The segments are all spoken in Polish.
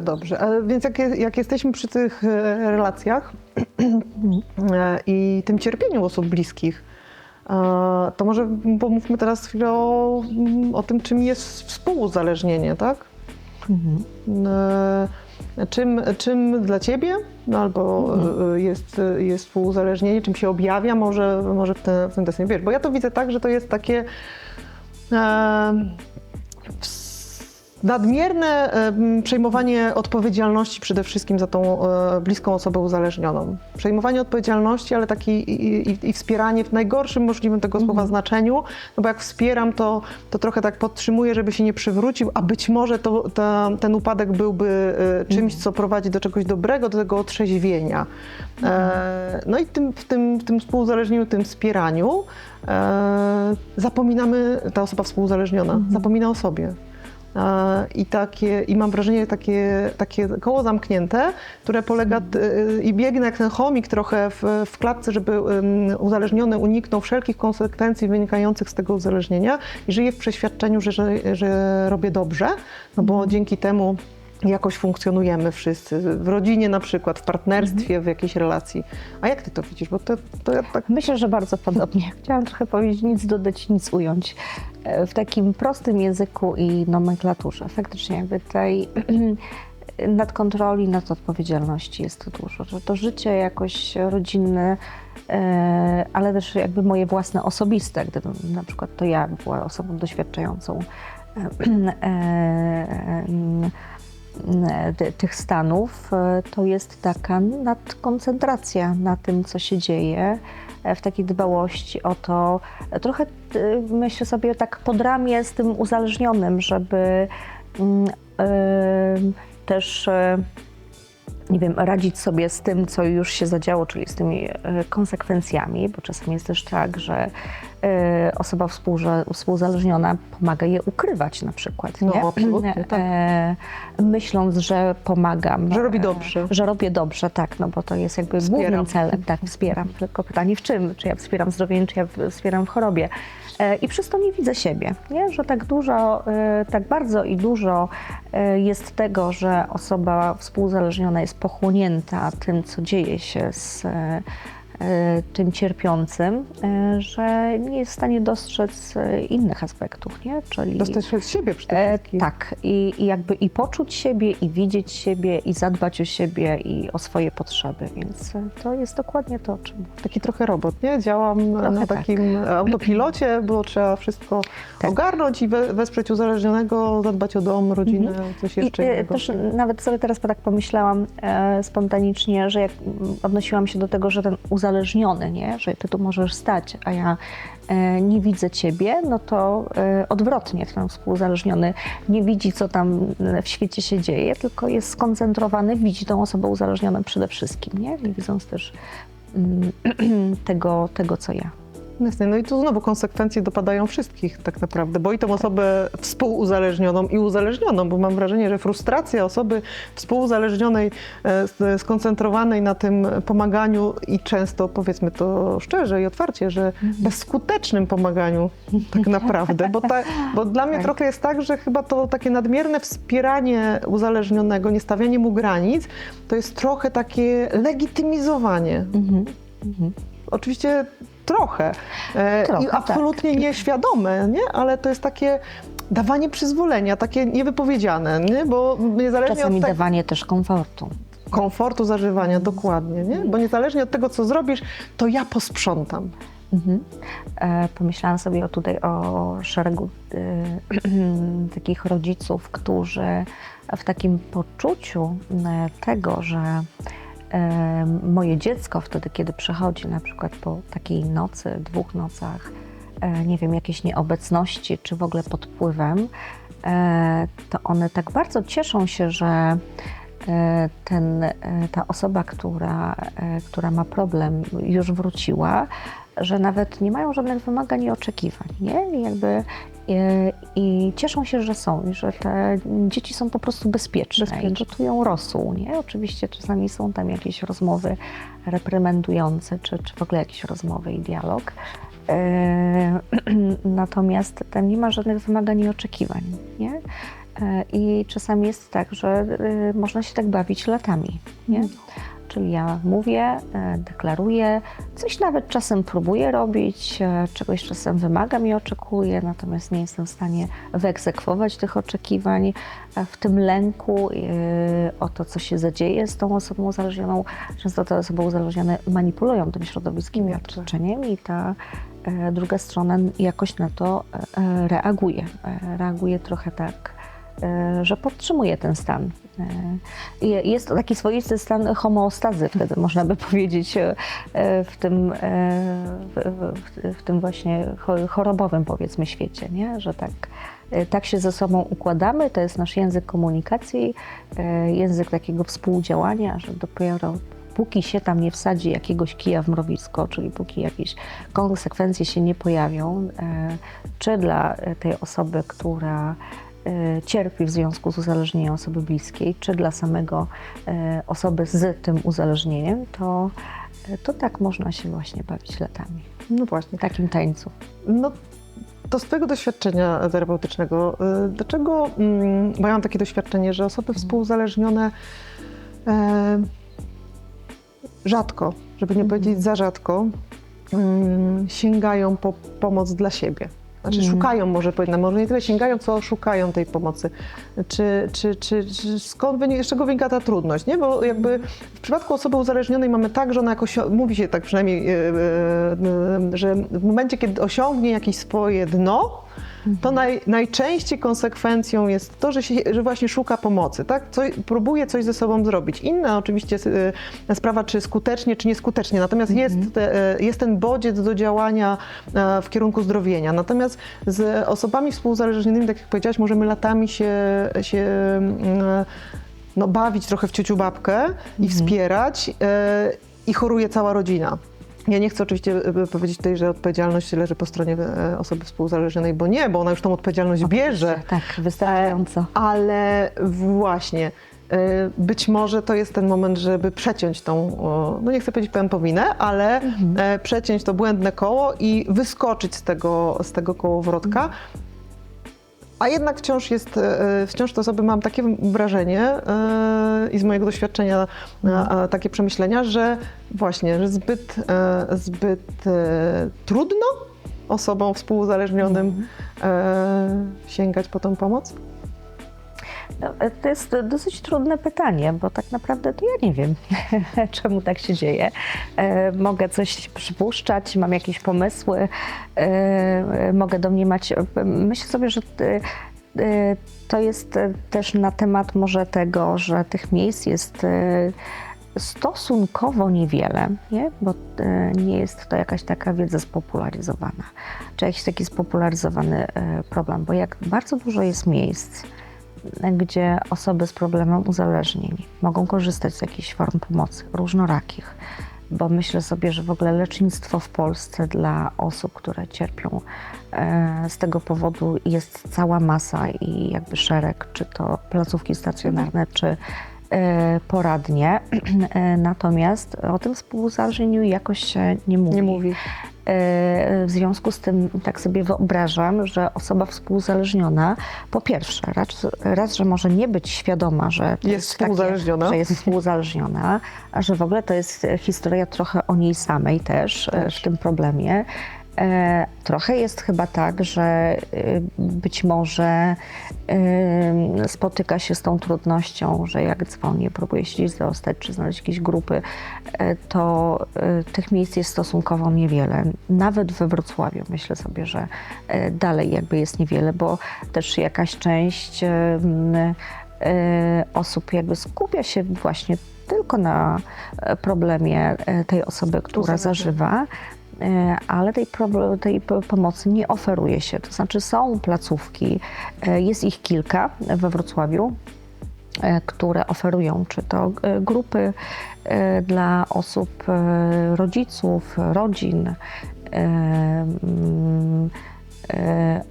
Dobrze, ale więc jak, jak jesteśmy przy tych e, relacjach e, i tym cierpieniu osób bliskich, e, to może pomówmy teraz chwilę o, o tym, czym jest współuzależnienie, tak? E, Czym, czym dla ciebie no albo e, jest, jest współuzależnienie, czym się objawia, może, może w, ten, w ten deseń. Wiesz, bo ja to widzę tak, że to jest takie e, nadmierne przejmowanie odpowiedzialności przede wszystkim za tą e, bliską osobę uzależnioną. Przejmowanie odpowiedzialności, ale taki i, i, i wspieranie w najgorszym możliwym tego słowa znaczeniu, no bo jak wspieram, to, to trochę tak podtrzymuję, żeby się nie przywrócił, a być może to, ta, ten upadek byłby e, czymś, co prowadzi do czegoś dobrego, do tego otrzeźwienia. E, no i tym, w, tym, w tym współuzależnieniu, tym wspieraniu zapominamy, ta osoba współuzależniona zapomina o sobie. I, takie, I mam wrażenie, takie, takie koło zamknięte, które polega t- i biegnie jak ten chomik trochę w, w klatce, żeby uzależniony uniknął wszelkich konsekwencji wynikających z tego uzależnienia i żyje w przeświadczeniu, że, że, że robię dobrze, no bo dzięki temu jakoś funkcjonujemy wszyscy, w rodzinie na przykład, w partnerstwie, w jakiejś relacji. A jak ty to widzisz? Bo to, to ja tak Myślę, że bardzo podobnie. Chciałam trochę powiedzieć, nic dodać, nic ująć. E, W takim prostym języku i nomenklaturze. Faktycznie jakby tej nadkontroli, nad odpowiedzialności jest to dużo. Że to życie jakoś rodzinne, e, ale też jakby moje własne osobiste, gdybym na przykład to ja była osobą doświadczającą e, tych stanów, e, to jest taka nadkoncentracja na tym, co się dzieje, e, w takiej dbałości o to. E, Trochę e, myślę sobie tak pod ramię z tym uzależnionym, żeby mm, e, też e, nie wiem, radzić sobie z tym, co już się zadziało, czyli z tymi e, konsekwencjami, bo czasem jest też tak, że e, osoba współże- współzależniona pomaga je ukrywać na przykład, No, nie? absolutnie, tak. E, myśląc, że pomagam. Że robi dobrze. Że robię dobrze, tak, no bo to jest jakby Wspieram. głównym celem. Tak, wspieram. Tylko pytanie w czym? Czy ja wspieram zdrowie, czy ja wspieram w chorobie? I przez to nie widzę siebie, nie? że tak dużo, tak bardzo i dużo jest tego, że osoba współzależniona jest pochłonięta tym, co dzieje się z tym cierpiącym, e, że nie jest w stanie dostrzec e, innych aspektów, nie? Czyli z siebie przede E, wszystkim. tak, I, i jakby i poczuć siebie, i widzieć siebie, i zadbać o siebie, i o swoje potrzeby, więc e, to jest dokładnie to, o czym. Taki trochę robot, nie? Działam na Trochę tak. takim autopilocie, bo trzeba wszystko Tak. ogarnąć i we, wesprzeć uzależnionego, zadbać o dom, rodzinę, coś jeszcze I e, innego. też nawet sobie teraz tak pomyślałam e, spontanicznie, że jak odnosiłam się do tego, że ten uzależniony, nie? że ty tu możesz stać, a ja e, nie widzę ciebie, no to e, odwrotnie ten współzależniony nie widzi, co tam e, w świecie się dzieje, tylko jest skoncentrowany, widzi tą osobę uzależnioną przede wszystkim, nie, nie widząc też mm, tego, tego, co ja. No i tu znowu konsekwencje dopadają wszystkich tak naprawdę, bo i tą osobę współuzależnioną i uzależnioną, bo mam wrażenie, że frustracja osoby współuzależnionej, e, skoncentrowanej na tym pomaganiu i często, powiedzmy to szczerze i otwarcie, że bezskutecznym pomaganiu tak naprawdę, bo, ta, bo dla mnie Tak. trochę jest tak, że chyba to takie nadmierne wspieranie uzależnionego, nie stawianie mu granic, to jest trochę takie legitymizowanie Mhm. Mhm. Oczywiście trochę. E, Trochę, I tak. absolutnie nieświadome, nie? ale to jest takie dawanie przyzwolenia, takie niewypowiedziane, nie? bo niezależnie Czasami od dawanie też komfortu. komfortu zażywania, dokładnie, nie? bo niezależnie od tego, co zrobisz, to ja posprzątam. Mhm. E, pomyślałam sobie o tutaj o szeregu e, takich rodziców, którzy w takim poczuciu e, tego, że moje dziecko wtedy, kiedy przychodzi na przykład po takiej nocy, dwóch nocach, e, nie wiem, jakiejś nieobecności, czy w ogóle pod wpływem, e, to one tak bardzo cieszą się, że e, ten, ta osoba, która, która ma problem, już wróciła, że nawet nie mają żadnych wymagań i oczekiwań, nie? I jakby i cieszą się, że są i że te dzieci są po prostu bezpieczne, Bezpieczne. i gotują rosół, nie? Oczywiście czasami są tam jakieś rozmowy reprymendujące, czy, czy w ogóle jakieś rozmowy i dialog. E, Natomiast tam nie ma żadnych wymagań i oczekiwań, nie? E, I czasami jest tak, że e, można się tak bawić latami, nie? Czyli ja mówię, e, deklaruję, coś nawet czasem próbuję robić, e, czegoś czasem wymagam i oczekuję, natomiast nie jestem w stanie wyegzekwować tych oczekiwań e, w tym lęku o to, co się zadzieje z tą osobą uzależnioną. Często te osoby uzależnione manipulują tym środowiskiem i otoczeniem i ta druga strona jakoś na to reaguje. Reaguje trochę tak, że podtrzymuje ten stan. E, Jest to taki swoisty stan homeostazy, wtedy można by powiedzieć, e, w tym, e, w, tym właśnie cho- chorobowym powiedzmy świecie, nie? że tak, tak się ze sobą układamy, to jest nasz język komunikacji, język takiego współdziałania, że dopiero póki się tam nie wsadzi jakiegoś kija w mrowisko, czyli póki jakieś konsekwencje się nie pojawią, czy dla tej osoby, która cierpi w związku z uzależnieniem osoby bliskiej, czy dla samego e, osoby z tym uzależnieniem, to, e, to tak można się właśnie bawić latami. No właśnie. W takim tańcu. No, to z Twojego doświadczenia terapeutycznego, dlaczego, mm, mam takie doświadczenie, że osoby współuzależnione e, rzadko, żeby nie powiedzieć za rzadko, mm, sięgają po pomoc dla siebie. Znaczy Mhm. szukają, może powinnam, może nie tyle sięgają, co szukają tej pomocy. Czy, czy, czy, czy skąd wynika, z czego wynika ta trudność, nie? Bo jakby w przypadku osoby uzależnionej mamy tak, że ona jakoś, mówi się tak przynajmniej, e, e, e, że w momencie, kiedy osiągnie jakieś swoje dno, to naj, najczęściej konsekwencją jest to, że, się, że właśnie szuka pomocy, tak? Próbuje coś ze sobą zrobić. Inna oczywiście e, sprawa, czy skutecznie, czy nieskutecznie, natomiast jest, te, e, jest ten bodziec do działania e, w kierunku zdrowienia. Natomiast z osobami współuzależnionymi, tak jak powiedziałaś, możemy latami się, się mm, no, bawić trochę w ciuciu babkę i wspierać e, i choruje cała rodzina. Ja nie chcę oczywiście e, powiedzieć tutaj, że odpowiedzialność leży po stronie e, osoby współuzależnionej, bo nie, bo ona już tą odpowiedzialność bierze, Tak, wystarczająco. ale właśnie e, być może to jest ten moment, żeby przeciąć tą, no nie chcę powiedzieć pępowinę, ale e, przeciąć to błędne koło i wyskoczyć z tego, z tego kołowrotka. A jednak wciąż jest, e, wciąż te osoby, mam takie wrażenie e, i z mojego doświadczenia e, e, takie przemyślenia, że właśnie, że zbyt, e, zbyt e, trudno osobom współuzależnionym e, sięgać po tą pomoc? No, To jest dosyć trudne pytanie, bo tak naprawdę to ja nie wiem, czemu tak się dzieje. E, Mogę coś przypuszczać, mam jakieś pomysły, e, mogę domniemać. Myślę sobie, że e, to jest też na temat może tego, że tych miejsc jest stosunkowo niewiele, nie? bo nie jest to jakaś taka wiedza spopularyzowana, czy jakiś taki spopularyzowany problem, bo jak bardzo dużo jest miejsc, gdzie osoby z problemem uzależnień mogą korzystać z jakichś form pomocy, różnorakich, bo myślę sobie, że w ogóle lecznictwo w Polsce dla osób, które cierpią e, z tego powodu jest cała masa i jakby szereg, czy to placówki stacjonarne, czy poradnie. E, Natomiast o tym współuzależnieniu jakoś się nie mówi. Nie mówi. E, W związku z tym tak sobie wyobrażam, że osoba współzależniona po pierwsze, raz, raz że może nie być świadoma, że Jest współuzależniona. Takie, że jest współuzależniona, a że w ogóle to jest historia trochę o niej samej też, e, Też. w tym problemie. E, Trochę jest chyba tak, że e, być może e, spotyka się z tą trudnością, że jak dzwonię, próbuję się gdzieś zostać, czy znaleźć jakieś grupy, e, to e, tych miejsc jest stosunkowo niewiele. Nawet we Wrocławiu myślę sobie, że e, dalej jakby jest niewiele, bo też jakaś część osób jakby skupia się właśnie tylko na problemie tej osoby, która zażywa, ale tej, tej pomocy nie oferuje się. To znaczy są placówki, e, jest ich kilka we Wrocławiu, e, które oferują czy to e, grupy e, dla osób, e, rodziców, rodzin, e, e,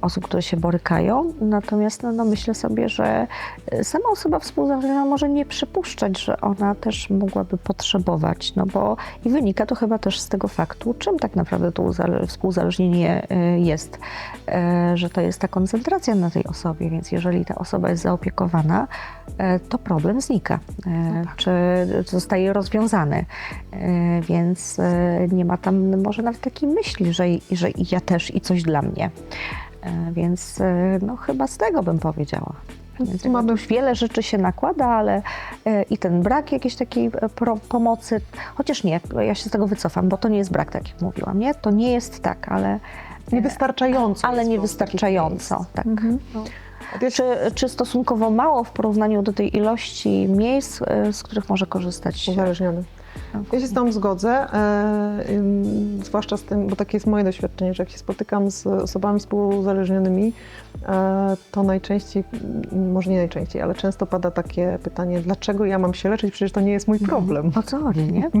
osób, które się borykają. Natomiast no, no, myślę sobie, że e, sama osoba współzależniona może nie przypuszczać, że ona też mogłaby potrzebować, no bo i wynika to chyba też z tego faktu, czym tak naprawdę to współzależnienie e, jest, e, że to jest ta koncentracja na tej osobie, więc jeżeli ta osoba jest zaopiekowana, e, to problem znika, e, czy zostaje rozwiązany, E, więc e, nie ma tam może nawet takiej myśli, że, że ja też i coś dla mnie. E, Więc e, no, chyba z tego bym powiedziała. Więc Tu mamy- już wiele rzeczy się nakłada, ale e, i ten brak jakiejś takiej pomocy, chociaż nie, ja się z tego wycofam, bo to nie jest brak, tak jak mówiłam, nie? To nie jest tak, ale, Niewystarczająco. ale niewystarczająco. Tak. Mhm. No. Czy, czy stosunkowo mało w porównaniu do tej ilości miejsc, z których może korzystać? Uzależniony. Ja się z tą zgodzę, e, zwłaszcza z tym, bo takie jest moje doświadczenie, że jak się spotykam z osobami współuzależnionymi, e, to najczęściej, może nie najczęściej, ale często pada takie pytanie, dlaczego ja mam się leczyć, przecież to nie jest mój problem. O co chodzi, nie?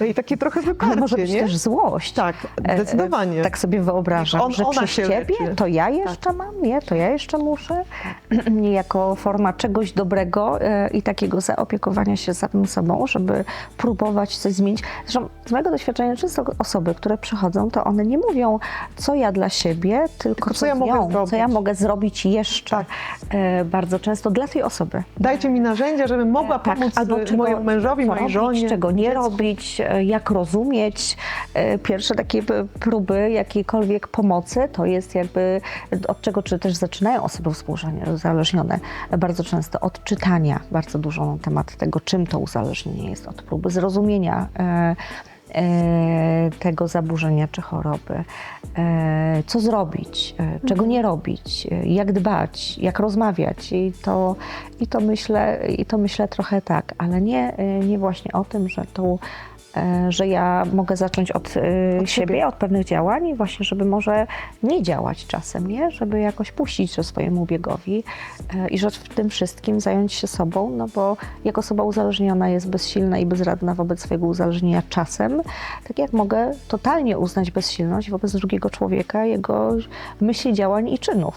No i takie trochę Ale wyparcie, może być nie? też złość. Tak, E, zdecydowanie. Tak sobie wyobrażam, On- że przez się ciebie leczy. to ja jeszcze mam, nie? To ja jeszcze muszę. Jako forma czegoś dobrego i takiego zaopiekowania się samym sobą, żeby próbować coś zmienić. Zresztą z mojego doświadczenia często osoby, które przychodzą, to one nie mówią, co ja dla siebie, tylko, co co ja mogę nią, co zrobić. ja mogę zrobić jeszcze. Tak. E, Bardzo często dla tej osoby. Dajcie mi narzędzia, żebym mogła Tak, pomóc albo e, czego- mojemu mężowi, mojej robić, żonie. czego nie robić, e, jak rozumieć. E, Pierwsze takie próby jakiejkolwiek pomocy to jest jakby od czego czy też zaczynają osoby współzależnione bardzo często od czytania bardzo dużo na temat tego, czym to uzależnienie jest, od próby zrozumienia e, tego zaburzenia czy choroby, e, co zrobić, e, czego nie robić, e, jak dbać, jak rozmawiać? I to, i to, myślę, i to myślę trochę tak, ale nie, e, nie właśnie o tym, że tu e, że ja mogę zacząć od, e, Od siebie, siebie. od pewnych działań i właśnie, żeby może nie działać czasem, nie? Żeby jakoś puścić to swojemu biegowi e, i że w tym wszystkim zająć się sobą, no bo jak osoba uzależniona jest bezsilna i bezradna wobec swojego uzależnienia czasem, tak jak mogę totalnie uznać bezsilność wobec drugiego człowieka, jego myśli, działań i czynów.